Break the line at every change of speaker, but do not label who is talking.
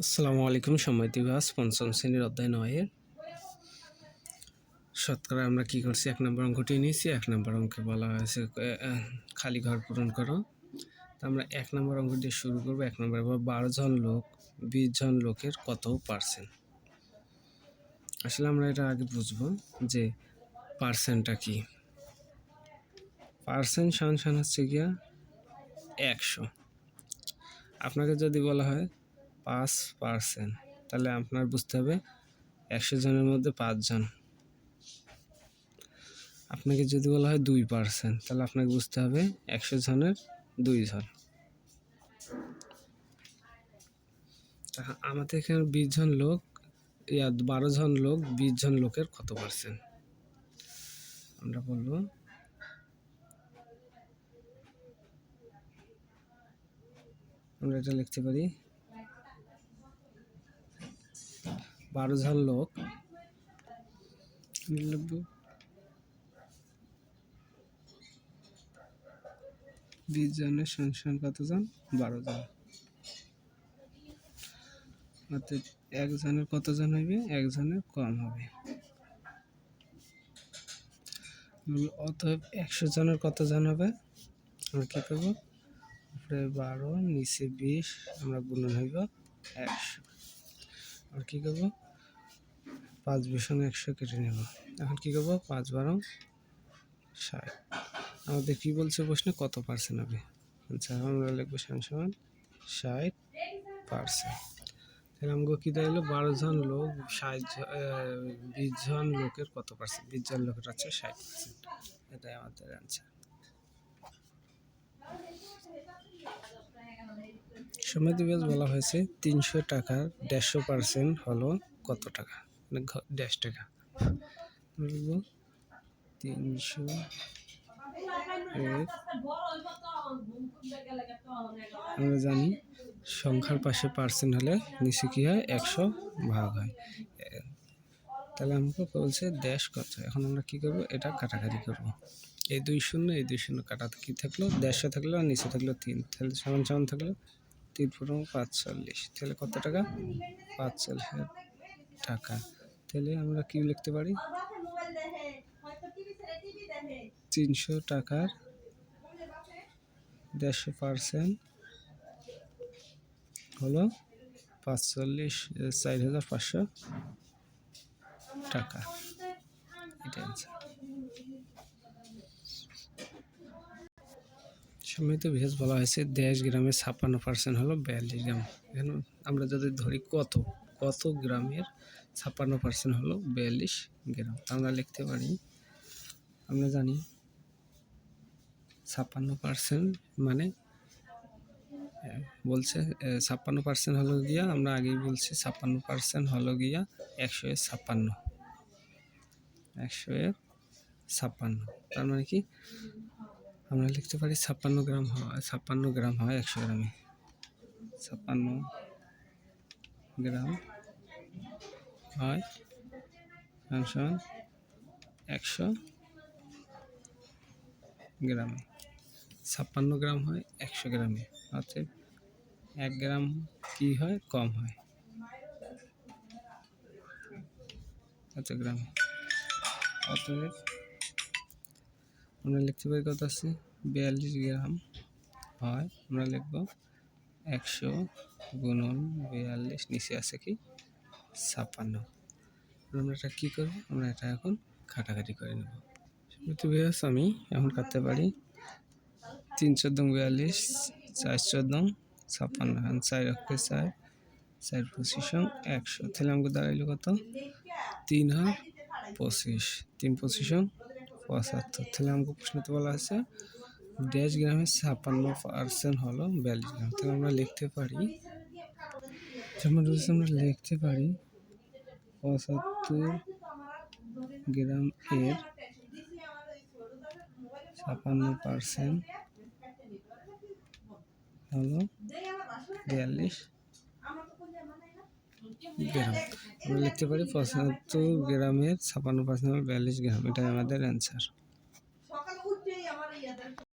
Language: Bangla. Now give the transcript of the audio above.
আসসালামু আলাইকুম সময় দিবস পঞ্চম শ্রেণির অধ্যায় নয়ের। শতকরা আমরা কি করছি? এক নম্বর অঙ্কটি নিয়েছি, এক নম্বর অঙ্কে বলা হয়েছে খালি ঘর পূরণ করো। তো আমরা এক নম্বর অঙ্ক দিয়ে শুরু করব। এক নম্বর বারো জন লোক, বিশ জন লোকের কত পার্সেন্ট আসলে আমরা এটা আগে বুঝব যে পার্সেন্টটা কি? পার্সেন্ট সমান সমান হচ্ছে গিয়া একশো। আপনাকে যদি বলা হয় পাঁচ পার্সেন্ট। তাহলে আপনার বুঝতে হবে একশো জনের মধ্যে পাঁচজন। আপনাকে যদি বলা হয় দুই পার্সেন্ট, তাহলে আপনাকে বুঝতে হবে একশো জনের দুইজন। আমাদের এখানে বিশ জন লোক, ইয়া বারো জন লোক বিশ জন লোকের কত পার্সেন্ট? আমরা বলব আমরা এটা লিখতে পারি বারো জন লোক। বিশ জনের সংখ্যান কতজন? বারো জন অর্থাৎ একজনের কতজন হইবে? একজনের কম হবে। অতএব একশো জনের কতজন হবে? আমরা কী করব? উপরে বারো, নিচে বিশ, আমরা গুণন হইব একশো। আর কী করব পাঁচ ভীষণ একশো কেটে নেব। এখন কী করব পাঁচ বারো ষাট। আমাদের কী বলছে প্রশ্নে? কত পার্সেন্ট হবে? আচ্ছা আমরা লিখব সমান সমান ষাট পার্সেন্ট তাহলে আমাকে কী দাঁড়াল? বারো জন লোক, ষাট বিশ জন লোকের কত পার্সেন্ট বিশ জন লোকের আছে ষাট পার্সেন্ট এটাই আমাদের অ্যান্সার সময় দিবস বলা হয়েছে, তিনশো টাকা, দেড়শো পার্সেন্ট হলো কত টাকা? মানে দেড়শ টাকা। বলব, তিনশো আমরা জানি সংখ্যার পাশে পার্সেন্ট হলে নিচে কী হয়? একশো ভাগ হয়। তাহলে আমাকে বলছে দেশ কত? এখন আমরা কি করব? এটা কাটাকাটি করব। এই দুই শূন্য, এই দুই শূন্য কাটাতে কি থাকল? দেড়শো থাকল, আর নিচে থাকল তিন। তাহলে সমান সমান থাকল তিন পুরো পাঁচচল্লিশ। তাহলে কত টাকা? পাঁচচল্লিশ টাকা। তাহলে আমরা কি লিখতে পারি? তিনশো টাকার দেড়শো পার্সেন্ট হলো পাঁচচল্লিশ চার হাজার পাঁচশো টাকা। এটা সম্মিলিত বিশেষ বলা হয়েছে দেশ গ্রামের ছাপ্পান্ন পার্সেন্ট হলো বিয়াল্লিশ গ্রাম। এখানে আমরা যদি ধরি কত কত গ্রামের ছাপ্পান্ন পার্সেন্ট হলো বিয়াল্লিশ গ্রাম? আমরা লিখতে পারি, আমরা জানি ছাপ্পান্ন পার্সেন্ট মানে বলছে ছাপ্পান্ন পার্সেন্ট হলো গিয়া, আমরা আগেই বলছি ছাপ্পান্ন পার্সেন্ট হলো গিয়া একশো এর ছাপ্পান্ন। একশো এর ছাপ্পান্ন। তার মানে কি? আমরা লিখতে পারি ছাপ্পান্ন গ্রাম হয়, ছাপ্পান্ন গ্রাম হয় একশো গ্রামে। ছাপ্পান্ন গ্রাম হয় সমান একশো গ্রামে। ছাপ্পান্ন গ্রাম হয় একশো গ্রামে অর্থাৎ এক গ্রাম কি হয়? কম হয়। কত গ্রামে। অতএব আমরা লিখতে পারি কত আছে? বিয়াল্লিশ গ্রাম হয়, আমরা লিখব একশো গুণন বিয়াল্লিশ, নিচে আছে কি? ছাপ্পান্ন। আমরা এটা কী করব? আমরা এটা এখন কাটাকাটি করে নেব। সেহেতু বিয়াস আমি এখন কাটতে পারি তিন চোদ্দ বিয়াল্লিশ, চার চোদ্দ ছাপ্পান্ন। এখন চার অক্ষে চার চার পঁচিশ একশো। তাহলে আমাকে দাঁড়াইলো কত? তিন হাজার পঁচিশ। তিন পঁচিশ পঁচাত্তর তাহলে আমাকে প্রশ্নতে বলা আছে দেশ গ্রামের ছাপ্পান্ন পার্সেন্ট হলো বিয়াল্লিশ গ্রাম। তাহলে আমরা লিখতে পারি আমরা লিখতে পারি, পঁচাত্তর গ্রাম এর ছাপ্পান্ন পার্সেন্ট হলো বিয়াল্লিশ গ্রাম। আমরা লিখতে পারি পঁচাত্তর গ্রামের ছাপান্ন পার্সেন্ট বিয়াল্লিশ গ্রাম। এটাই আমাদের অ্যান্সার